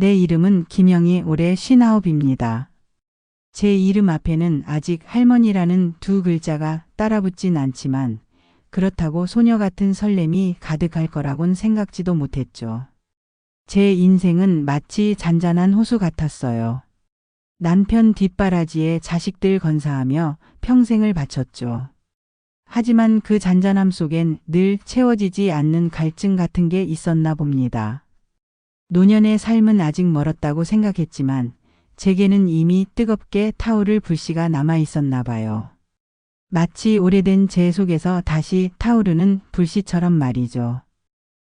내 이름은 김영희 올해 59입니다. 제 이름 앞에는 아직 할머니라는 두 글자가 따라붙진 않지만 그렇다고 소녀 같은 설렘이 가득할 거라곤 생각지도 못했죠. 제 인생은 마치 잔잔한 호수 같았어요. 남편 뒷바라지에 자식들 건사하며 평생을 바쳤죠. 하지만 그 잔잔함 속엔 늘 채워지지 않는 갈증 같은 게 있었나 봅니다. 노년의 삶은 아직 멀었다고 생각했지만 제게는 이미 뜨겁게 타오를 불씨가 남아 있었나 봐요. 마치 오래된 제 속에서 다시 타오르는 불씨처럼 말이죠.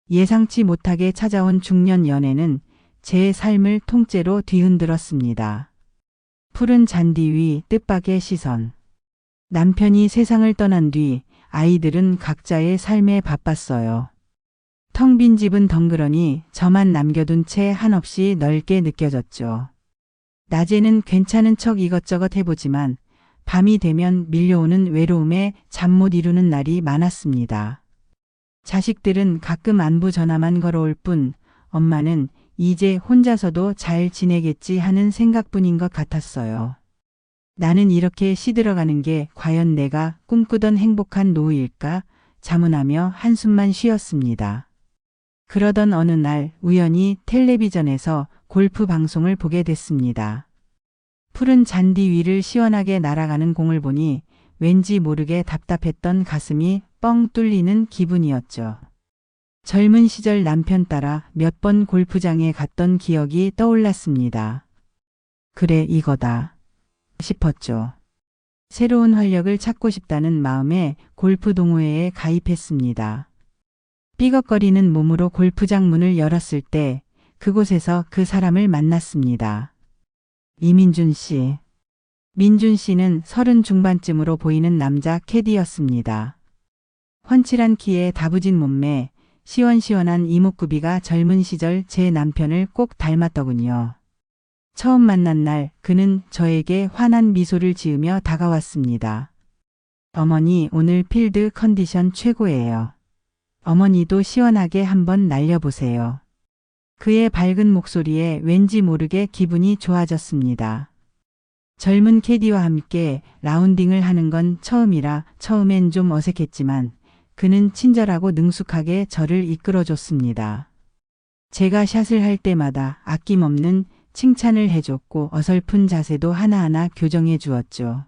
예상치 못하게 찾아온 중년 연애는 제 삶을 통째로 뒤흔들었습니다. 푸른 잔디 위 뜻밖의 시선. 남편이 세상을 떠난 뒤 아이들은 각자의 삶에 바빴어요. 텅 빈 집은 덩그러니 저만 남겨둔 채 한없이 넓게 느껴졌죠. 낮에는 괜찮은 척 이것저것 해보지만 밤이 되면 밀려오는 외로움에 잠 못 이루는 날이 많았습니다. 자식들은 가끔 안부 전화만 걸어올 뿐 엄마는 이제 혼자서도 잘 지내겠지 하는 생각뿐인 것 같았어요. 나는 이렇게 시들어가는 게 과연 내가 꿈꾸던 행복한 노후일까 자문하며 한숨만 쉬었습니다. 그러던 어느 날 우연히 텔레비전에서 골프 방송을 보게 됐습니다. 푸른 잔디 위를 시원하게 날아가는 공을 보니 왠지 모르게 답답했던 가슴이 뻥 뚫리는 기분이었죠. 젊은 시절 남편 따라 몇 번 골프장에 갔던 기억이 떠올랐습니다. 그래, 이거다. 싶었죠. 새로운 활력을 찾고 싶다는 마음에 골프 동호회에 가입했습니다. 삐걱거리는 몸으로 골프장 문을 열었을 때 그곳에서 그 사람을 만났습니다. 이민준 씨. 민준 씨는 서른 중반쯤으로 보이는 남자 캐디였습니다. 훤칠한 키에 다부진 몸매, 시원시원한 이목구비가 젊은 시절 제 남편을 꼭 닮았더군요. 처음 만난 날 그는 저에게 환한 미소를 지으며 다가왔습니다. 어머니 오늘 필드 컨디션 최고예요. 어머니도 시원하게 한번 날려보세요. 그의 밝은 목소리에 왠지 모르게 기분이 좋아졌습니다. 젊은 캐디와 함께 라운딩을 하는 건 처음이라 처음엔 좀 어색했지만 그는 친절하고 능숙하게 저를 이끌어줬습니다. 제가 샷을 할 때마다 아낌없는 칭찬을 해줬고 어설픈 자세도 하나하나 교정해 주었죠.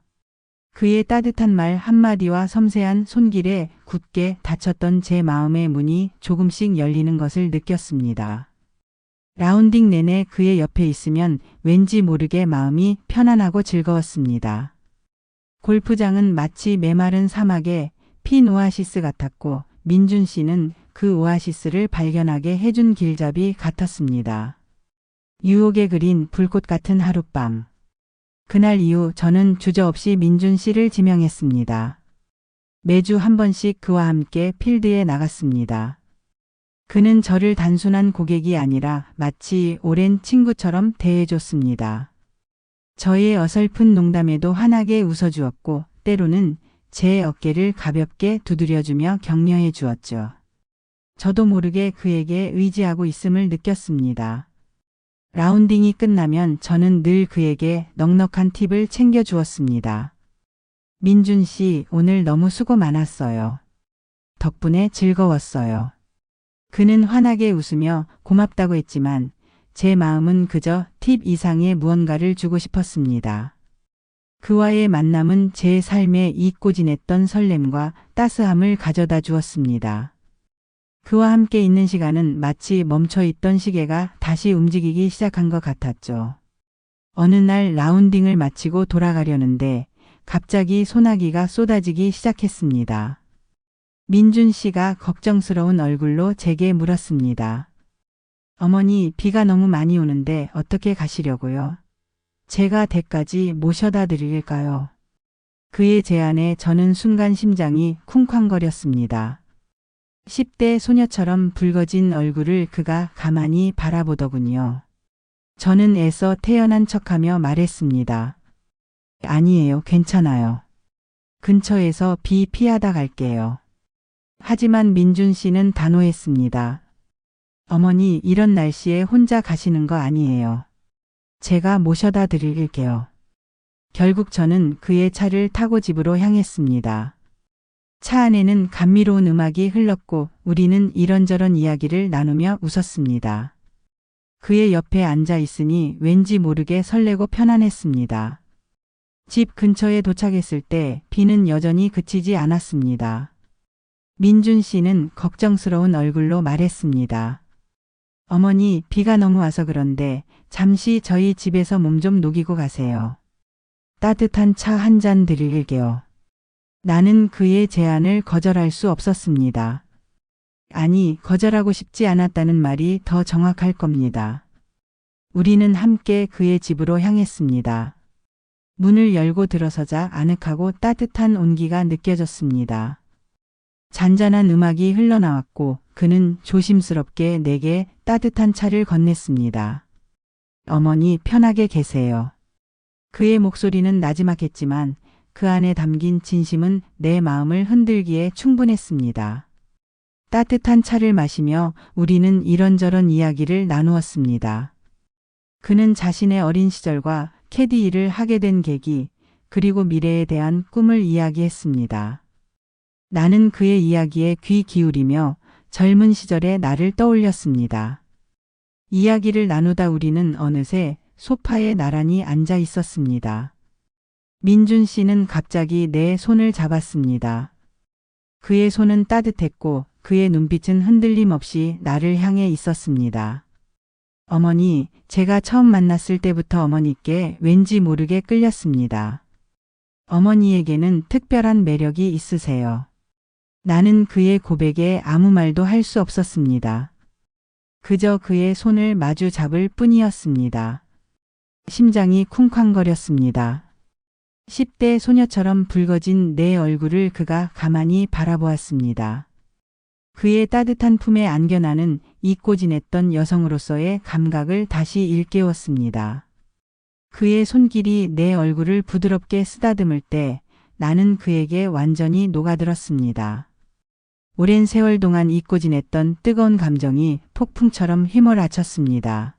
그의 따뜻한 말 한마디와 섬세한 손길에 굳게 닫혔던 제 마음의 문이 조금씩 열리는 것을 느꼈습니다. 라운딩 내내 그의 옆에 있으면 왠지 모르게 마음이 편안하고 즐거웠습니다. 골프장은 마치 메마른 사막에 핀 오아시스 같았고 민준 씨는 그 오아시스를 발견하게 해준 길잡이 같았습니다. 유혹에 그린 불꽃 같은 하룻밤. 그날 이후 저는 주저없이 민준 씨를 지명했습니다. 매주 한 번씩 그와 함께 필드에 나갔습니다. 그는 저를 단순한 고객이 아니라 마치 오랜 친구처럼 대해줬습니다. 저의 어설픈 농담에도 환하게 웃어주었고 때로는 제 어깨를 가볍게 두드려주며 격려해 주었죠. 저도 모르게 그에게 의지하고 있음을 느꼈습니다. 라운딩이 끝나면 저는 늘 그에게 넉넉한 팁을 챙겨 주었습니다. 민준 씨, 오늘 너무 수고 많았어요. 덕분에 즐거웠어요. 그는 환하게 웃으며 고맙다고 했지만 제 마음은 그저 팁 이상의 무언가를 주고 싶었습니다. 그와의 만남은 제 삶에 잊고 지냈던 설렘과 따스함을 가져다 주었습니다. 그와 함께 있는 시간은 마치 멈춰 있던 시계가 다시 움직이기 시작한 것 같았죠. 어느 날 라운딩을 마치고 돌아가려는데 갑자기 소나기가 쏟아지기 시작했습니다. 민준 씨가 걱정스러운 얼굴로 제게 물었습니다. 어머니, 비가 너무 많이 오는데 어떻게 가시려고요? 제가 댁까지 모셔다 드릴까요? 그의 제안에 저는 순간 심장이 쿵쾅거렸습니다. 10대 소녀처럼 붉어진 얼굴을 그가 가만히 바라보더군요. 저는 애써 태연한 척하며 말했습니다. 아니에요, 괜찮아요. 근처에서 비 피하다 갈게요. 하지만 민준 씨는 단호했습니다. 어머니, 이런 날씨에 혼자 가시는 거 아니에요. 제가 모셔다 드릴게요. 결국 저는 그의 차를 타고 집으로 향했습니다. 차 안에는 감미로운 음악이 흘렀고 우리는 이런저런 이야기를 나누며 웃었습니다. 그의 옆에 앉아 있으니 왠지 모르게 설레고 편안했습니다. 집 근처에 도착했을 때 비는 여전히 그치지 않았습니다. 민준 씨는 걱정스러운 얼굴로 말했습니다. 어머니, 비가 너무 와서 그런데 잠시 저희 집에서 몸 좀 녹이고 가세요. 따뜻한 차 한 잔 드릴게요. 나는 그의 제안을 거절할 수 없었습니다. 아니, 거절하고 싶지 않았다는 말이 더 정확할 겁니다. 우리는 함께 그의 집으로 향했습니다. 문을 열고 들어서자 아늑하고 따뜻한 온기가 느껴졌습니다. 잔잔한 음악이 흘러나왔고 그는 조심스럽게 내게 따뜻한 차를 건넸습니다. 어머니 편하게 계세요. 그의 목소리는 나지막했지만 그 안에 담긴 진심은 내 마음을 흔들기에 충분했습니다. 따뜻한 차를 마시며 우리는 이런저런 이야기를 나누었습니다. 그는 자신의 어린 시절과 캐디 일을 하게 된 계기, 그리고 미래에 대한 꿈을 이야기했습니다. 나는 그의 이야기에 귀 기울이며 젊은 시절의 나를 떠올렸습니다. 이야기를 나누다 우리는 어느새 소파에 나란히 앉아 있었습니다. 민준 씨는 갑자기 내 손을 잡았습니다. 그의 손은 따뜻했고 그의 눈빛은 흔들림 없이 나를 향해 있었습니다. 어머니, 제가 처음 만났을 때부터 어머니께 왠지 모르게 끌렸습니다. 어머니에게는 특별한 매력이 있으세요. 나는 그의 고백에 아무 말도 할 수 없었습니다. 그저 그의 손을 마주 잡을 뿐이었습니다. 심장이 쿵쾅거렸습니다. 10대 소녀처럼 붉어진 내 얼굴을 그가 가만히 바라보았습니다. 그의 따뜻한 품에 안겨 나는 잊고 지냈던 여성으로서의 감각을 다시 일깨웠습니다. 그의 손길이 내 얼굴을 부드럽게 쓰다듬을 때 나는 그에게 완전히 녹아들었습니다. 오랜 세월 동안 잊고 지냈던 뜨거운 감정이 폭풍처럼 휘몰아쳤습니다.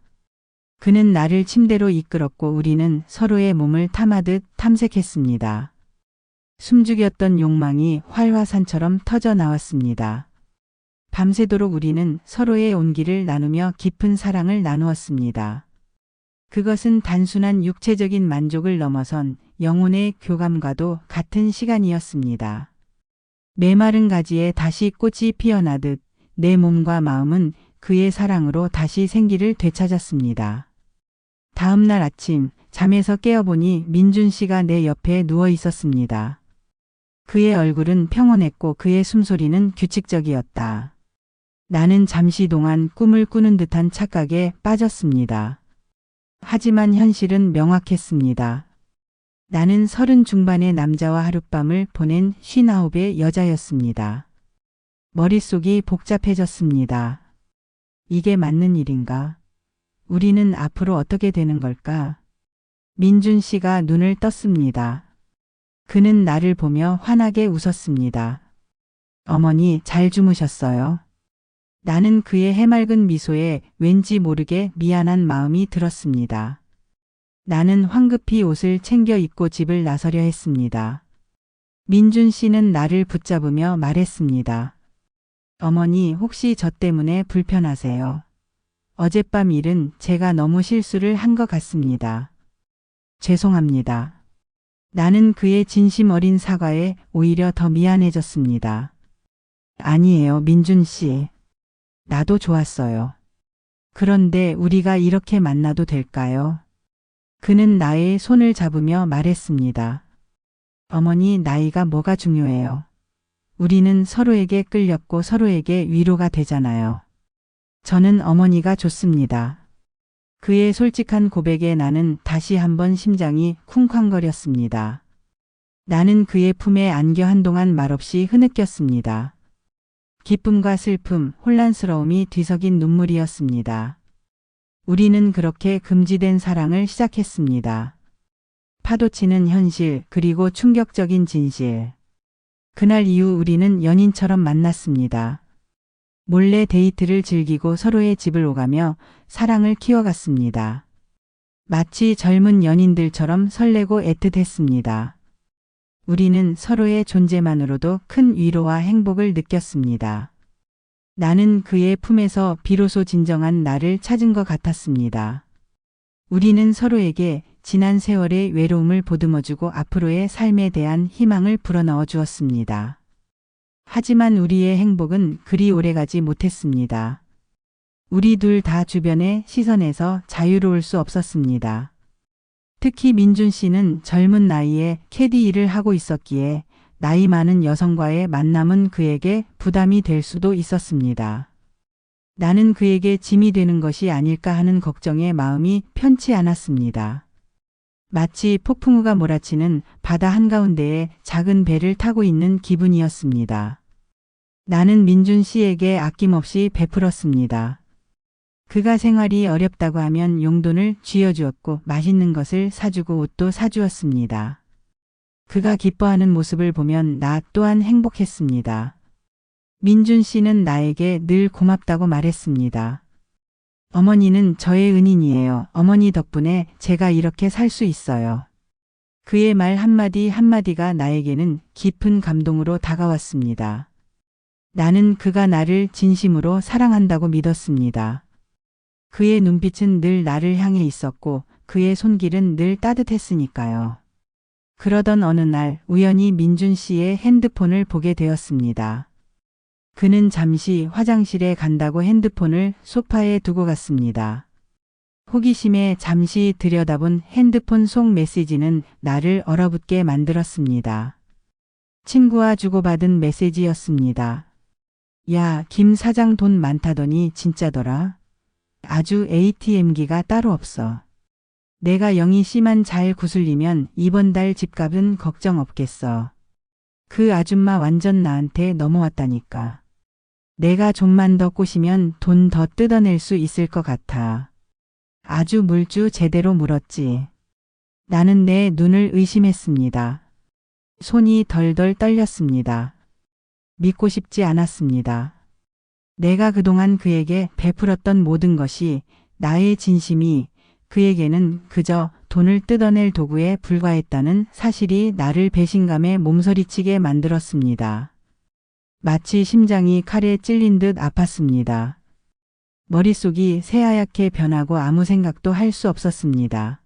그는 나를 침대로 이끌었고 우리는 서로의 몸을 탐하듯 탐색했습니다. 숨죽였던 욕망이 활화산처럼 터져 나왔습니다. 밤새도록 우리는 서로의 온기를 나누며 깊은 사랑을 나누었습니다. 그것은 단순한 육체적인 만족을 넘어선 영혼의 교감과도 같은 시간이었습니다. 메마른 가지에 다시 꽃이 피어나듯 내 몸과 마음은 그의 사랑으로 다시 생기를 되찾았습니다. 다음 날 아침 잠에서 깨어보니 민준 씨가 내 옆에 누워 있었습니다. 그의 얼굴은 평온했고 그의 숨소리는 규칙적이었다. 나는 잠시 동안 꿈을 꾸는 듯한 착각에 빠졌습니다. 하지만 현실은 명확했습니다. 나는 서른 중반의 남자와 하룻밤을 보낸 쉰아홉의 여자였습니다. 머릿속이 복잡해졌습니다. 이게 맞는 일인가? 우리는 앞으로 어떻게 되는 걸까? 민준 씨가 눈을 떴습니다. 그는 나를 보며 환하게 웃었습니다. 어머니 잘 주무셨어요? 나는 그의 해맑은 미소에 왠지 모르게 미안한 마음이 들었습니다. 나는 황급히 옷을 챙겨 입고 집을 나서려 했습니다. 민준 씨는 나를 붙잡으며 말했습니다. 어머니 혹시 저 때문에 불편하세요? 어젯밤 일은 제가 너무 실수를 한 것 같습니다. 죄송합니다. 나는 그의 진심 어린 사과에 오히려 더 미안해졌습니다. 아니에요, 민준 씨. 나도 좋았어요. 그런데 우리가 이렇게 만나도 될까요? 그는 나의 손을 잡으며 말했습니다. 어머니 나이가 뭐가 중요해요. 우리는 서로에게 끌렸고 서로에게 위로가 되잖아요. 저는 어머니가 좋습니다. 그의 솔직한 고백에 나는 다시 한번 심장이 쿵쾅거렸습니다. 나는 그의 품에 안겨 한동안 말없이 흐느꼈습니다. 기쁨과 슬픔, 혼란스러움이 뒤섞인 눈물이었습니다. 우리는 그렇게 금지된 사랑을 시작했습니다. 파도치는 현실, 그리고 충격적인 진실. 그날 이후 우리는 연인처럼 만났습니다. 몰래 데이트를 즐기고 서로의 집을 오가며 사랑을 키워갔습니다. 마치 젊은 연인들처럼 설레고 애틋했습니다. 우리는 서로의 존재만으로도 큰 위로와 행복을 느꼈습니다. 나는 그의 품에서 비로소 진정한 나를 찾은 것 같았습니다. 우리는 서로에게 지난 세월의 외로움을 보듬어주고 앞으로의 삶에 대한 희망을 불어넣어 주었습니다. 하지만 우리의 행복은 그리 오래가지 못했습니다. 우리 둘 다 주변의 시선에서 자유로울 수 없었습니다. 특히 민준 씨는 젊은 나이에 캐디 일을 하고 있었기에 나이 많은 여성과의 만남은 그에게 부담이 될 수도 있었습니다. 나는 그에게 짐이 되는 것이 아닐까 하는 걱정에 마음이 편치 않았습니다. 마치 폭풍우가 몰아치는 바다 한가운데에 작은 배를 타고 있는 기분이었습니다. 나는 민준 씨에게 아낌없이 베풀었습니다. 그가 생활이 어렵다고 하면 용돈을 쥐어주었고 맛있는 것을 사주고 옷도 사주었습니다. 그가 기뻐하는 모습을 보면 나 또한 행복했습니다. 민준 씨는 나에게 늘 고맙다고 말했습니다. 어머니는 저의 은인이에요. 어머니 덕분에 제가 이렇게 살 수 있어요. 그의 말 한마디 한마디가 나에게는 깊은 감동으로 다가왔습니다. 나는 그가 나를 진심으로 사랑한다고 믿었습니다. 그의 눈빛은 늘 나를 향해 있었고 그의 손길은 늘 따뜻했으니까요. 그러던 어느 날 우연히 민준 씨의 핸드폰을 보게 되었습니다. 그는 잠시 화장실에 간다고 핸드폰을 소파에 두고 갔습니다. 호기심에 잠시 들여다본 핸드폰 속 메시지는 나를 얼어붙게 만들었습니다. 친구와 주고받은 메시지였습니다. 야, 김 사장 돈 많다더니 진짜더라. 아주 ATM기가 따로 없어. 내가 영희 씨만 잘 구슬리면 이번 달 집값은 걱정 없겠어. 그 아줌마 완전 나한테 넘어왔다니까. 내가 좀만 더 꼬시면 돈 더 뜯어낼 수 있을 것 같아. 아주 물주 제대로 물었지. 나는 내 눈을 의심했습니다. 손이 덜덜 떨렸습니다. 믿고 싶지 않았습니다. 내가 그동안 그에게 베풀었던 모든 것이 나의 진심이 그에게는 그저 돈을 뜯어낼 도구에 불과했다는 사실이 나를 배신감에 몸서리치게 만들었습니다. 마치 심장이 칼에 찔린 듯 아팠습니다. 머릿속이 새하얗게 변하고 아무 생각도 할 수 없었습니다.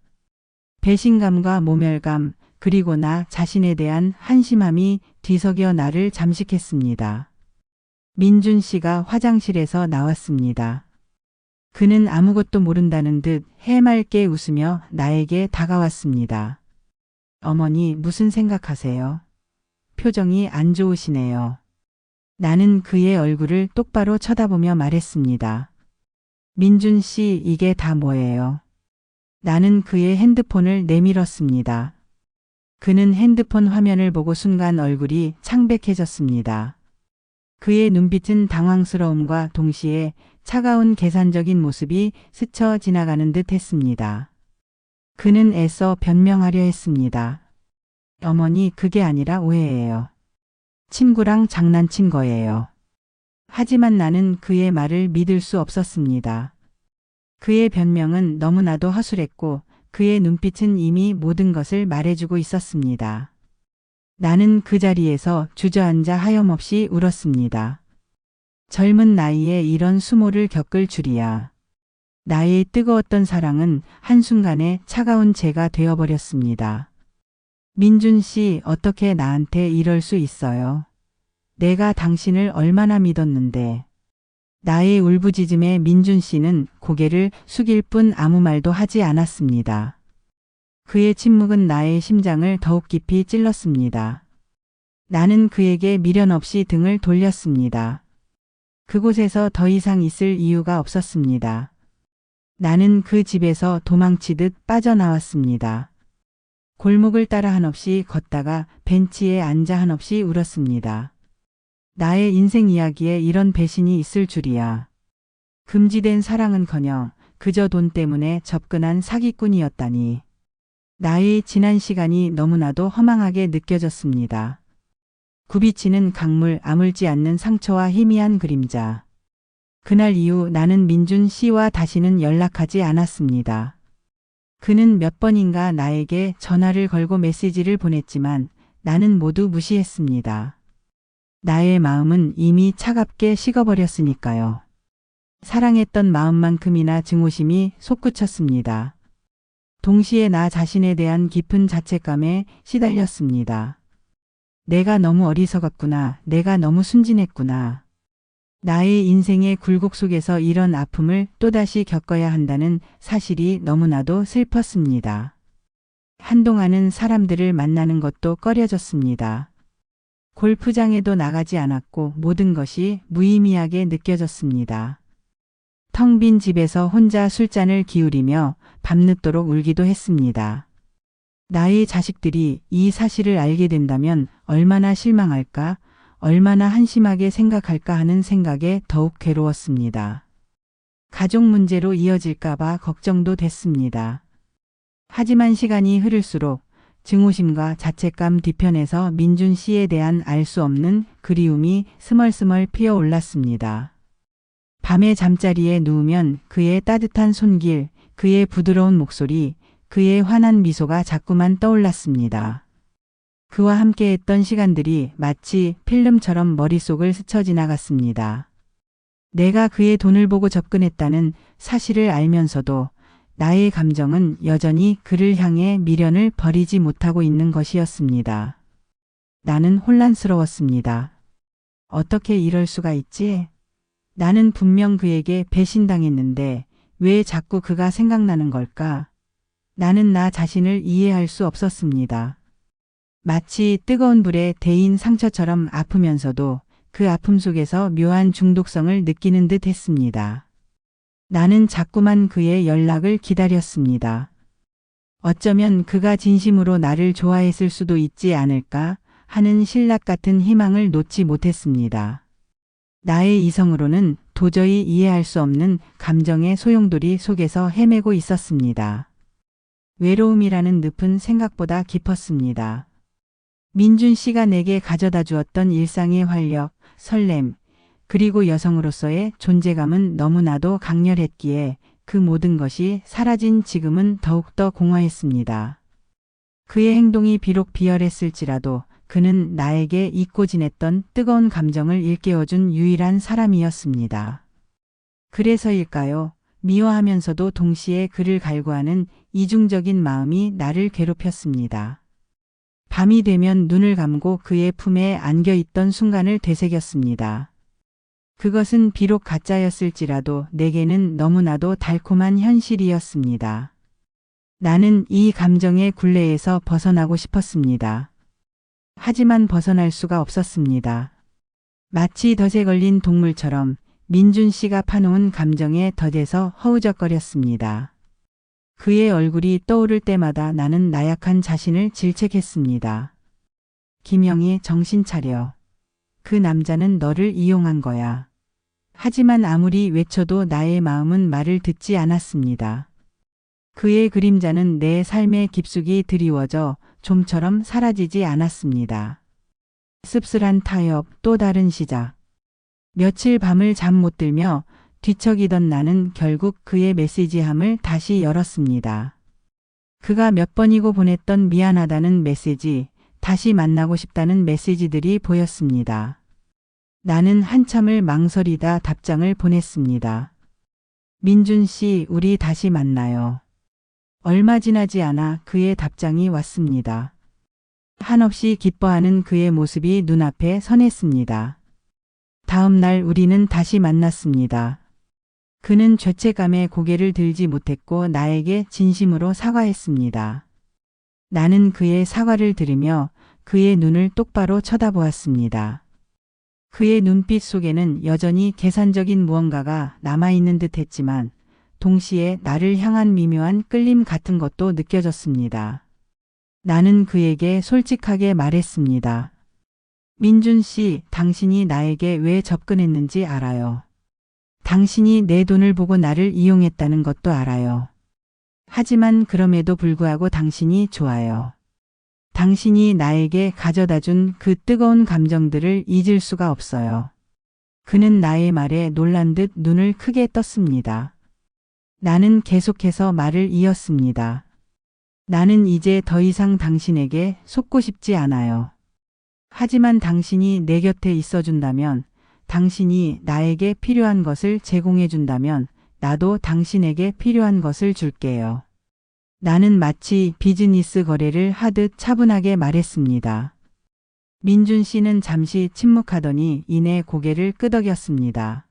배신감과 모멸감, 그리고 나 자신에 대한 한심함이 뒤섞여 나를 잠식했습니다. 민준 씨가 화장실에서 나왔습니다. 그는 아무것도 모른다는 듯 해맑게 웃으며 나에게 다가왔습니다. 어머니 무슨 생각하세요? 표정이 안 좋으시네요. 나는 그의 얼굴을 똑바로 쳐다보며 말했습니다. 민준 씨 이게 다 뭐예요? 나는 그의 핸드폰을 내밀었습니다. 그는 핸드폰 화면을 보고 순간 얼굴이 창백해졌습니다. 그의 눈빛은 당황스러움과 동시에 차가운 계산적인 모습이 스쳐 지나가는 듯 했습니다. 그는 애써 변명하려 했습니다. 어머니 그게 아니라 오해예요. 친구랑 장난친 거예요. 하지만 나는 그의 말을 믿을 수 없었습니다. 그의 변명은 너무나도 허술했고 그의 눈빛은 이미 모든 것을 말해주고 있었습니다. 나는 그 자리에서 주저앉아 하염없이 울었습니다. 젊은 나이에 이런 수모를 겪을 줄이야. 나의 뜨거웠던 사랑은 한순간에 차가운 재가 되어버렸습니다. 민준 씨 어떻게 나한테 이럴 수 있어요? 내가 당신을 얼마나 믿었는데. 나의 울부짖음에 민준 씨는 고개를 숙일 뿐 아무 말도 하지 않았습니다. 그의 침묵은 나의 심장을 더욱 깊이 찔렀습니다. 나는 그에게 미련 없이 등을 돌렸습니다. 그곳에서 더 이상 있을 이유가 없었습니다. 나는 그 집에서 도망치듯 빠져나왔습니다. 골목을 따라 한없이 걷다가 벤치에 앉아 한없이 울었습니다. 나의 인생 이야기에 이런 배신이 있을 줄이야. 금지된 사랑은커녕 그저 돈 때문에 접근한 사기꾼이었다니. 나의 지난 시간이 너무나도 허망하게 느껴졌습니다. 굽이치는 강물 아물지 않는 상처와 희미한 그림자. 그날 이후 나는 민준 씨와 다시는 연락하지 않았습니다. 그는 몇 번인가 나에게 전화를 걸고 메시지를 보냈지만 나는 모두 무시했습니다. 나의 마음은 이미 차갑게 식어버렸으니까요. 사랑했던 마음만큼이나 증오심이 솟구쳤습니다. 동시에 나 자신에 대한 깊은 자책감에 시달렸습니다. 내가 너무 어리석었구나. 내가 너무 순진했구나. 나의 인생의 굴곡 속에서 이런 아픔을 또다시 겪어야 한다는 사실이 너무나도 슬펐습니다. 한동안은 사람들을 만나는 것도 꺼려졌습니다. 골프장에도 나가지 않았고 모든 것이 무의미하게 느껴졌습니다. 텅 빈 집에서 혼자 술잔을 기울이며 밤늦도록 울기도 했습니다. 나의 자식들이 이 사실을 알게 된다면 얼마나 실망할까, 얼마나 한심하게 생각할까 하는 생각에 더욱 괴로웠습니다. 가족 문제로 이어질까봐 걱정도 됐습니다. 하지만 시간이 흐를수록 증오심과 자책감 뒤편에서 민준 씨에 대한 알 수 없는 그리움이 스멀스멀 피어올랐습니다. 밤에 잠자리에 누우면 그의 따뜻한 손길, 그의 부드러운 목소리, 그의 환한 미소가 자꾸만 떠올랐습니다. 그와 함께했던 시간들이 마치 필름처럼 머릿속을 스쳐 지나갔습니다. 내가 그의 돈을 보고 접근했다는 사실을 알면서도 나의 감정은 여전히 그를 향해 미련을 버리지 못하고 있는 것이었습니다. 나는 혼란스러웠습니다. 어떻게 이럴 수가 있지? 나는 분명 그에게 배신당했는데 왜 자꾸 그가 생각나는 걸까? 나는 나 자신을 이해할 수 없었습니다. 마치 뜨거운 불에 데인 상처처럼 아프면서도 그 아픔 속에서 묘한 중독성을 느끼는 듯 했습니다. 나는 자꾸만 그의 연락을 기다렸습니다. 어쩌면 그가 진심으로 나를 좋아했을 수도 있지 않을까 하는 신락 같은 희망을 놓지 못했습니다. 나의 이성으로는 도저히 이해할 수 없는 감정의 소용돌이 속에서 헤매고 있었습니다. 외로움이라는 늪은 생각보다 깊었습니다. 민준 씨가 내게 가져다 주었던 일상의 활력, 설렘, 그리고 여성으로서의 존재감은 너무나도 강렬했기에 그 모든 것이 사라진 지금은 더욱더 공허했습니다. 그의 행동이 비록 비열했을지라도 그는 나에게 잊고 지냈던 뜨거운 감정을 일깨워준 유일한 사람이었습니다. 그래서일까요? 미워하면서도 동시에 그를 갈구하는 이중적인 마음이 나를 괴롭혔습니다. 밤이 되면 눈을 감고 그의 품에 안겨 있던 순간을 되새겼습니다. 그것은 비록 가짜였을지라도 내게는 너무나도 달콤한 현실이었습니다. 나는 이 감정의 굴레에서 벗어나고 싶었습니다. 하지만 벗어날 수가 없었습니다. 마치 덫에 걸린 동물처럼 민준 씨가 파놓은 감정에 덫에서 허우적거렸습니다. 그의 얼굴이 떠오를 때마다 나는 나약한 자신을 질책했습니다. 김영희 정신 차려. 그 남자는 너를 이용한 거야. 하지만 아무리 외쳐도 나의 마음은 말을 듣지 않았습니다. 그의 그림자는 내 삶의 깊숙이 드리워져 좀처럼 사라지지 않았습니다. 씁쓸한 타협, 또 다른 시작. 며칠 밤을 잠 못 들며 뒤척이던 나는 결국 그의 메시지함을 다시 열었습니다. 그가 몇 번이고 보냈던 미안하다는 메시지, 다시 만나고 싶다는 메시지들이 보였습니다. 나는 한참을 망설이다 답장을 보냈습니다. 민준 씨, 우리 다시 만나요. 얼마 지나지 않아 그의 답장이 왔습니다. 한없이 기뻐하는 그의 모습이 눈앞에 선했습니다. 다음 날 우리는 다시 만났습니다. 그는 죄책감에 고개를 들지 못했고 나에게 진심으로 사과했습니다. 나는 그의 사과를 들으며 그의 눈을 똑바로 쳐다보았습니다. 그의 눈빛 속에는 여전히 계산적인 무언가가 남아있는 듯 했지만 동시에 나를 향한 미묘한 끌림 같은 것도 느껴졌습니다. 나는 그에게 솔직하게 말했습니다. 민준 씨, 당신이 나에게 왜 접근했는지 알아요. 당신이 내 돈을 보고 나를 이용했다는 것도 알아요. 하지만 그럼에도 불구하고 당신이 좋아요. 당신이 나에게 가져다 준 그 뜨거운 감정들을 잊을 수가 없어요. 그는 나의 말에 놀란 듯 눈을 크게 떴습니다. 나는 계속해서 말을 이었습니다. 나는 이제 더 이상 당신에게 속고 싶지 않아요. 하지만 당신이 내 곁에 있어준다면, 당신이 나에게 필요한 것을 제공해준다면, 나도 당신에게 필요한 것을 줄게요. 나는 마치 비즈니스 거래를 하듯 차분하게 말했습니다. 민준 씨는 잠시 침묵하더니 이내 고개를 끄덕였습니다.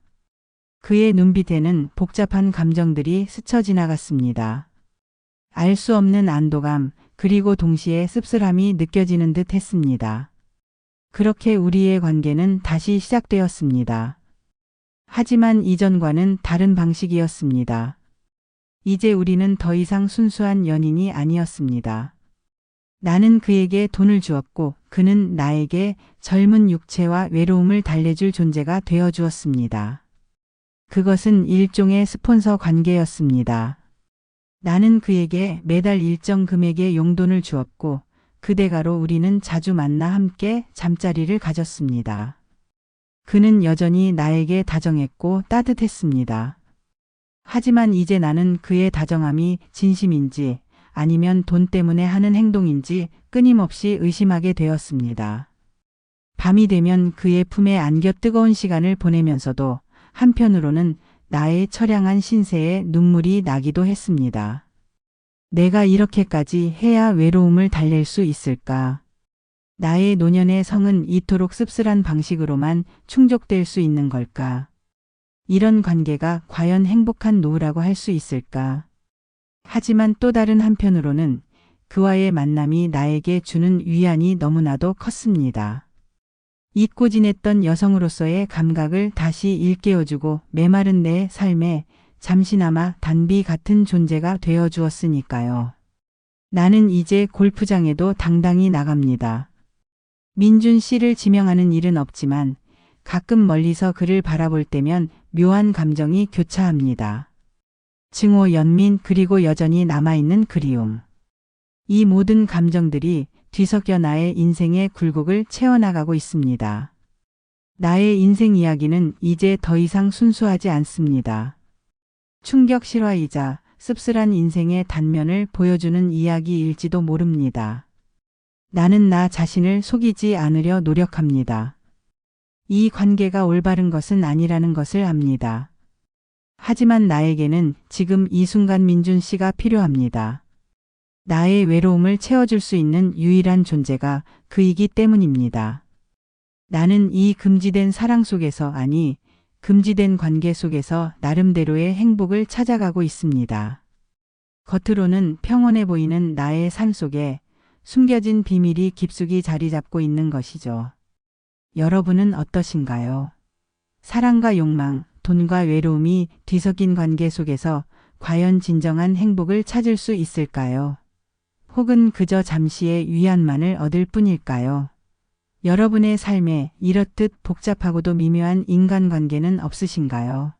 그의 눈빛에는 복잡한 감정들이 스쳐 지나갔습니다. 알 수 없는 안도감, 그리고 동시에 씁쓸함이 느껴지는 듯 했습니다. 그렇게 우리의 관계는 다시 시작되었습니다. 하지만 이전과는 다른 방식이었습니다. 이제 우리는 더 이상 순수한 연인이 아니었습니다. 나는 그에게 돈을 주었고 그는 나에게 젊은 육체와 외로움을 달래줄 존재가 되어 주었습니다. 그것은 일종의 스폰서 관계였습니다. 나는 그에게 매달 일정 금액의 용돈을 주었고 그 대가로 우리는 자주 만나 함께 잠자리를 가졌습니다. 그는 여전히 나에게 다정했고 따뜻했습니다. 하지만 이제 나는 그의 다정함이 진심인지 아니면 돈 때문에 하는 행동인지 끊임없이 의심하게 되었습니다. 밤이 되면 그의 품에 안겨 뜨거운 시간을 보내면서도 한편으로는 나의 처량한 신세에 눈물이 나기도 했습니다. 내가 이렇게까지 해야 외로움을 달랠 수 있을까? 나의 노년의 성은 이토록 씁쓸한 방식으로만 충족될 수 있는 걸까? 이런 관계가 과연 행복한 노후라고 할 수 있을까? 하지만 또 다른 한편으로는 그와의 만남이 나에게 주는 위안이 너무나도 컸습니다. 잊고 지냈던 여성으로서의 감각을 다시 일깨워주고 메마른 내 삶에 잠시나마 단비 같은 존재가 되어 주었으니까요. 나는 이제 골프장에도 당당히 나갑니다. 민준 씨를 지명하는 일은 없지만 가끔 멀리서 그를 바라볼 때면 묘한 감정이 교차합니다. 증오 연민 그리고 여전히 남아있는 그리움. 이 모든 감정들이 뒤섞여 나의 인생의 굴곡을 채워나가고 있습니다. 나의 인생 이야기는 이제 더 이상 순수하지 않습니다. 충격 실화이자 씁쓸한 인생의 단면을 보여주는 이야기일지도 모릅니다. 나는 나 자신을 속이지 않으려 노력합니다. 이 관계가 올바른 것은 아니라는 것을 압니다. 하지만 나에게는 지금 이 순간 민준 씨가 필요합니다. 나의 외로움을 채워줄 수 있는 유일한 존재가 그이기 때문입니다. 나는 이 금지된 사랑 속에서 아니, 금지된 관계 속에서 나름대로의 행복을 찾아가고 있습니다. 겉으로는 평온해 보이는 나의 삶 속에 숨겨진 비밀이 깊숙이 자리 잡고 있는 것이죠. 여러분은 어떠신가요? 사랑과 욕망, 돈과 외로움이 뒤섞인 관계 속에서 과연 진정한 행복을 찾을 수 있을까요? 혹은 그저 잠시의 위안만을 얻을 뿐일까요? 여러분의 삶에 이렇듯 복잡하고도 미묘한 인간관계는 없으신가요?